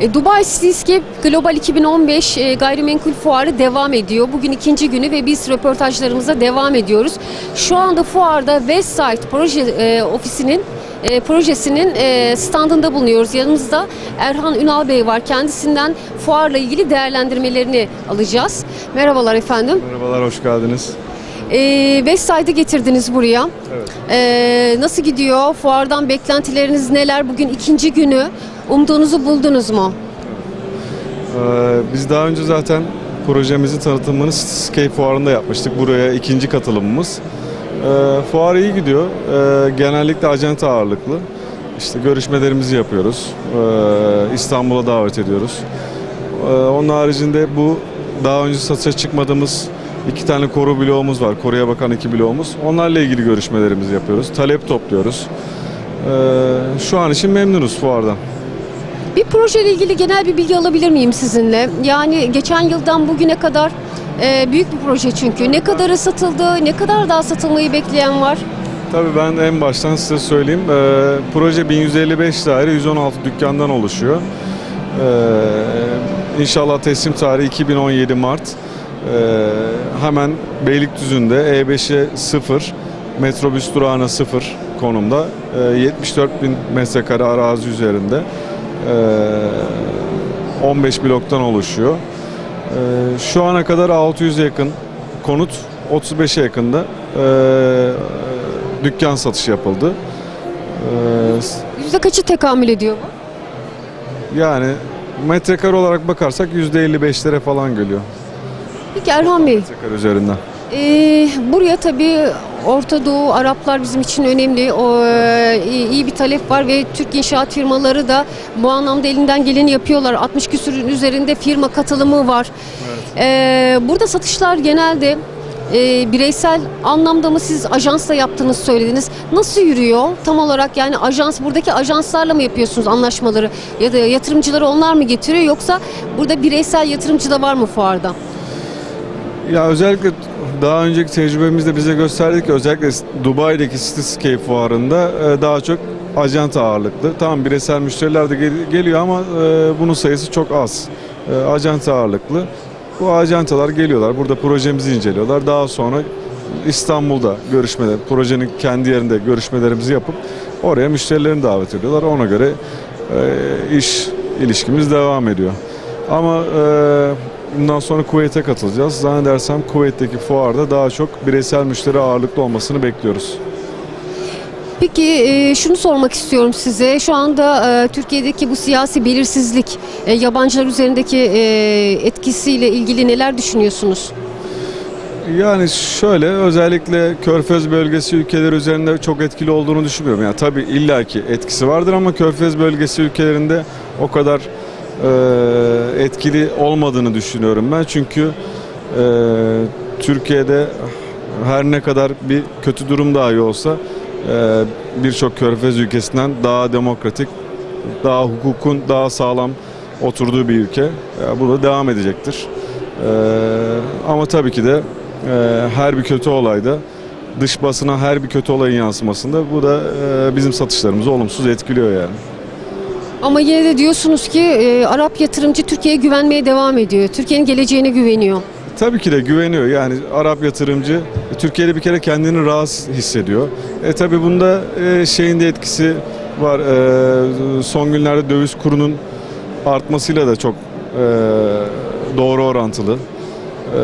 E, Dubai Cityscape Global 2015 e, gayrimenkul fuarı devam ediyor. Bugün ikinci günü ve biz röportajlarımıza devam ediyoruz. Şu anda fuarda Westside proje e, ofisinin e, projesinin e, standında bulunuyoruz. Yanımızda Erhan Ünal Bey var. Kendisinden fuarla ilgili değerlendirmelerini alacağız. Merhabalar efendim. Merhabalar, hoş geldiniz. E, Westside'ı getirdiniz buraya. Evet. E, nasıl gidiyor? Fuardan beklentileriniz neler? Bugün ikinci günü. Umduğunuzu buldunuz mu? Ee, biz daha önce zaten projemizi tanıtımını Cityscape Fuarı'nda yapmıştık. Buraya ikinci katılımımız. Ee, fuar iyi gidiyor. Ee, genellikle acente ağırlıklı. İşte görüşmelerimizi yapıyoruz. Ee, İstanbul'a davet ediyoruz. Ee, onun haricinde bu daha önce satışa çıkmadığımız iki tane koru bloğumuz var. Koruya bakan iki bloğumuz. Onlarla ilgili görüşmelerimizi yapıyoruz. Talep topluyoruz. Şu an için memnunuz fuardan. Bir projeyle ilgili genel bir bilgi alabilir miyim sizinle? Yani geçen yıldan bugüne kadar e, büyük bir proje çünkü. Ne kadarı satıldı, ne kadar daha satılmayı bekleyen var? Tabii ben en baştan size söyleyeyim. Ee, proje 1155 daire 116 dükkandan oluşuyor. Ee, inşallah teslim tarihi 2017 Mart. Ee, hemen Beylikdüzü'nde E5'e 0, metrobüs durağına 0 konumda. Ee, 74 bin metrekare arazi üzerinde. Ee, 15 bloktan oluşuyor. Ee, şu ana kadar 600'e yakın konut, 35'e yakında ee, dükkan satışı yapıldı. Ee, Yüzde kaçı tekamül ediyor bu? yani metrekare olarak bakarsak %55'lere falan geliyor. Peki Erhan Bey, Metrekare üzerinden. E, buraya tabii Orta Doğu, Araplar bizim için önemli. O, e, iyi bir talep var ve Türk inşaat firmaları da bu anlamda elinden geleni yapıyorlar. 60 küsürün üzerinde firma katılımı var. E, burada satışlar genelde e, bireysel anlamda mı siz ajansla yaptığınız söylediniz. Nasıl yürüyor? Tam olarak yani ajans buradaki ajanslarla mı yapıyorsunuz anlaşmaları ya da yatırımcıları onlar mı getiriyor yoksa burada bireysel yatırımcı da var mı fuarda? Ya özellikle daha önceki tecrübemizde bize gösterdik ki özellikle Dubai'deki Cityscape fuarında e, daha çok ajanta ağırlıklı. Tamam bireysel müşteriler de gel- geliyor ama e, bunun sayısı çok az. E, Ajanta ağırlıklı. Bu ajantalar geliyorlar. Burada projemizi inceliyorlar. Daha sonra İstanbul'da görüşmeler, projenin kendi yerinde görüşmelerimizi yapıp oraya müşterilerini davet ediyorlar. Ona göre iş ilişkimiz devam ediyor. Ama e, bundan sonra Kuveyt'e katılacağız. Zannedersem Kuveyt'teki fuarda daha çok bireysel müşteri ağırlıklı olmasını bekliyoruz. Peki e, şunu sormak istiyorum size. Şu anda e, Türkiye'deki bu siyasi belirsizlik e, yabancılar üzerindeki e, etkisiyle ilgili neler düşünüyorsunuz? Yani şöyle özellikle Körfez bölgesi ülkeleri üzerinde çok etkili olduğunu düşünmüyorum. Yani tabii illaki etkisi vardır ama Körfez bölgesi ülkelerinde o kadar e, etkili olmadığını düşünüyorum ben. Çünkü e, Türkiye'de her ne kadar bir kötü durum dahi olsa e, birçok Körfez ülkesinden daha demokratik, daha hukukun daha sağlam oturduğu bir ülke. E, bu da devam edecektir. E, ama tabii ki de e, her bir kötü olayda dış basına her bir kötü olayın yansımasında bu da bizim satışlarımızı olumsuz etkiliyor yani. Ama yine de diyorsunuz ki e, Arap yatırımcı Türkiye'ye güvenmeye devam ediyor. Türkiye'nin geleceğine güveniyor. Tabii ki de güveniyor. Yani Arap yatırımcı Türkiye'de bir kere kendini rahatsız hissediyor. E tabii bunda e, şeyin de etkisi var. E, son günlerde döviz kurunun artmasıyla da çok e, doğru orantılı. E,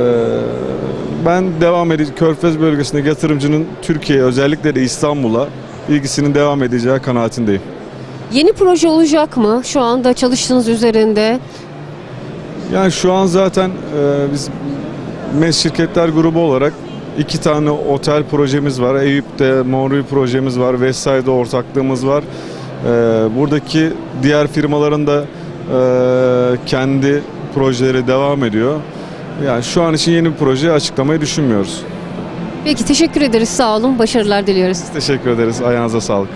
ben devam edeceğim. Körfez bölgesindeki yatırımcının Türkiye'ye özellikle de İstanbul'a ilgisinin devam edeceği kanaatindeyim. Yeni proje olacak mı? Şu anda çalıştığınız üzerinde. Yani şu an zaten e, biz MES Şirketler Grubu olarak iki tane otel projemiz var. Eyüp'te Monruy projemiz var. Westside'da ortaklığımız var. E, buradaki diğer firmaların da e, kendi projeleri devam ediyor. Yani şu an için yeni bir proje açıklamayı düşünmüyoruz. Peki teşekkür ederiz. Sağ olun. Başarılar diliyoruz. Teşekkür ederiz. Ayağınıza sağlık.